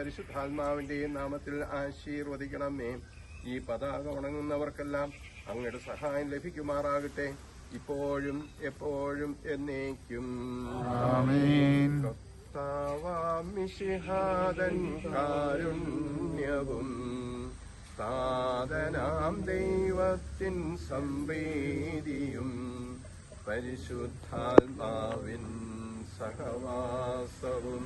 പരിശുദ്ധാത്മാവിന്റെയും നാമത്തിൽ ആശീർവദിക്കണമേ. ഈ പതാക ഉണങ്ങുന്നവർക്കെല്ലാം അങ്ങയുടെ സഹായം ലഭിക്കുമാറാകട്ടെ. ഇപ്പോഴും എപ്പോഴും എന്നേക്കും. കാരുണ്യവും. സാധനാം ദൈവത്തിൻ സംവേദിയും. പരിശുദ്ധാത്മാവിൻ സഹവാസവും.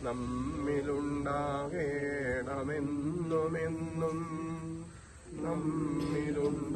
നമ്മിലുണ്ടാകേണമെന്നുമെന്നും നമ്മിലുണ്ടാകേണം